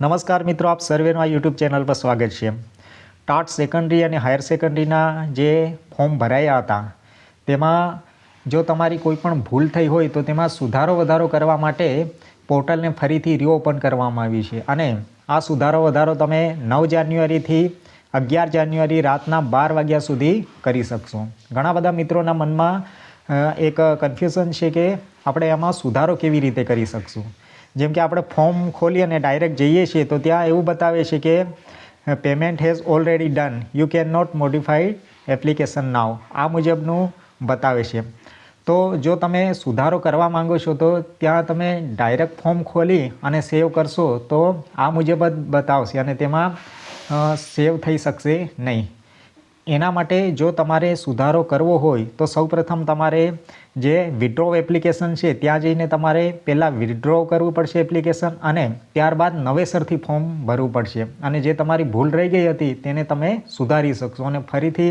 નમસ્કાર મિત્રો, આપ સર્વેનું આ યુટ્યુબ ચેનલ પર સ્વાગત છે. ટાટ સેકન્ડરી અને હાયર સેકન્ડરીના જે ફોર્મ ભરાયા હતા, તેમાં જો તમારી કોઈ પણ ભૂલ થઈ હોય તો તેમાં સુધારો વધારો કરવા માટે પોર્ટલને ફરીથી રીઓપન કરવામાં આવી છે. અને આ સુધારો વધારો તમે નવ જાન્યુઆરીથી અગિયાર જાન્યુઆરી રાતના બાર વાગ્યા સુધી કરી શકશો. ઘણા બધા મિત્રોના મનમાં એક કન્ફ્યુઝન છે કે આપણે એમાં સુધારો કેવી રીતે કરી શકશું? જેમ કે આપણે ફોર્મ ખોલી અને ડાયરેક્ટ જઈએ છીએ, તો ત્યાં એવું બતાવે છે કે payment has already done you can not modified application now આ મુજબનું બતાવે છે. તો જો તમે સુધારો કરવા માંગો છો, તો ત્યાં તમે ડાયરેક્ટ ફોર્મ ખોલી અને સેવ કરશો, તો આ મુજબ જ બતાવશે અને તેમાં સેવ થઈ શકશે નહીં. એના માટે જો તમારે સુધારો કરવો હોય, તો સૌપ્રથમ તમારે જે વિડ્રો એપ્લિકેશન છે, ત્યાં જઈને તમારે પહેલાં વિડ્રો કરવું પડશે એપ્લિકેશન અને ત્યારબાદ નવેસરથી ફોર્મ ભરવું પડશે. અને જે તમારી ભૂલ રહી ગઈ હતી, તેને તમે સુધારી શકશો અને ફરીથી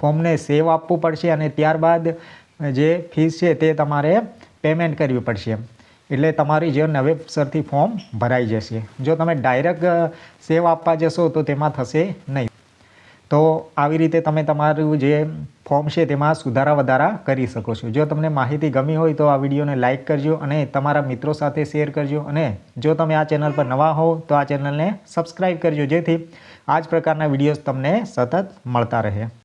ફોર્મને સેવ આપવું પડશે અને ત્યારબાદ જે ફીસ છે, તે તમારે પેમેન્ટ કરવી પડશે. એટલે તમારી જે નવેસરથી ફોર્મ ભરાઈ જશે. જો તમે ડાયરેક્ટ સેવ આપવા જશો, તો તેમાં થશે નહીં. તો આવી રીતે તમે તમારું જે ફોર્મ છે તેમાં સુધારા વધારા કરી શકો છો. જો તમને માહિતી ગમી હોય તો આ વિડીયોને લાઇક કરજો અને તમારા મિત્રો સાથે શેર કરજો અને જો તમે આ ચેનલ પર નવા હો તો આ ચેનલને સબસ્ક્રાઈબ કરજો જેથી આ જ પ્રકારના વિડીયોઝ તમને સતત મળતા રહે.